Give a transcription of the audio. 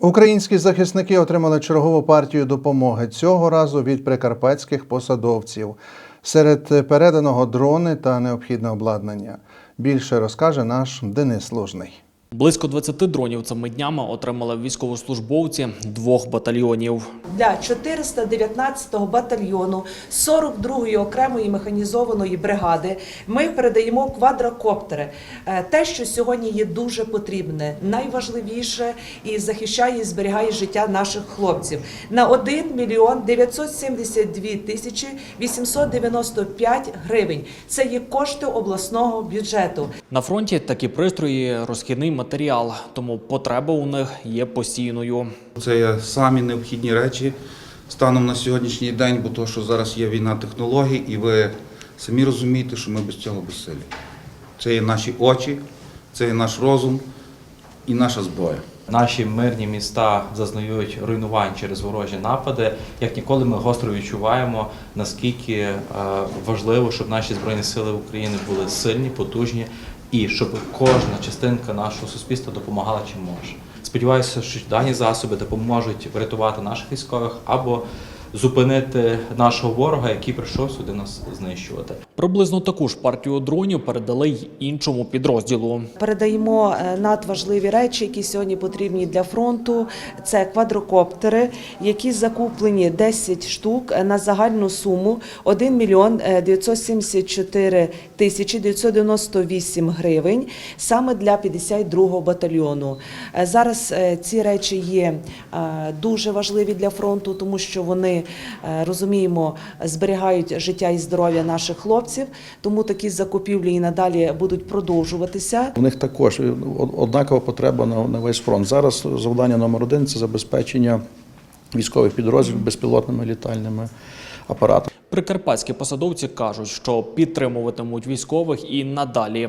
Українські захисники отримали чергову партію допомоги цього разу від прикарпатських посадовців. Серед переданого дрони та необхідне обладнання. Більше розкаже наш Денис Лужний. Близько 20 дронів цими днями отримали військовослужбовці двох батальйонів. Для 419-го батальйону 42-ї окремої механізованої бригади ми передаємо квадрокоптери. Е, Те, що сьогодні є дуже потрібне, найважливіше і захищає і зберігає життя наших хлопців. На 1 мільйон 972 тисячі 895 гривень. Це є кошти обласного бюджету. На фронті такі пристрої розхідний матеріал, тому потреба у них є постійною. Це є самі необхідні речі станом на сьогоднішній день, бо то, що зараз є війна технологій, і ви самі розумієте, що ми без цього безсилі. Це є наші очі, це є наш розум і наша зброя. Наші мирні міста зазнають руйнувань через ворожі напади. Як ніколи ми гостро відчуваємо, наскільки е, важливо, щоб наші збройні сили України були сильні, потужні і щоб кожна частинка нашого суспільства допомагала чим може. Сподіваюся, що дані засоби допоможуть врятувати наших військових або зупинити нашого ворога, який прийшов сюди нас знищувати. Приблизно таку ж партію дронів передали й іншому підрозділу. Передаємо е, надважливі речі, які сьогодні потрібні для фронту. Це квадрокоптери, які закуплені 10 штук на загальну суму 1 мільйон е, 974 тисячі 998 гривень саме для 52-го батальйону. Е, Зараз е, ці речі є е, дуже важливі для фронту, тому що вони е, розуміємо зберігають життя і здоров'я наших хлопців. Тому такі закупівлі і надалі будуть продовжуватися. У них також однакова потреба на, на весь фронт. Зараз завдання номер один це забезпечення військових підрозділів безпілотними літальними апаратами. Прикарпатські посадовці кажуть, що підтримуватимуть військових і надалі.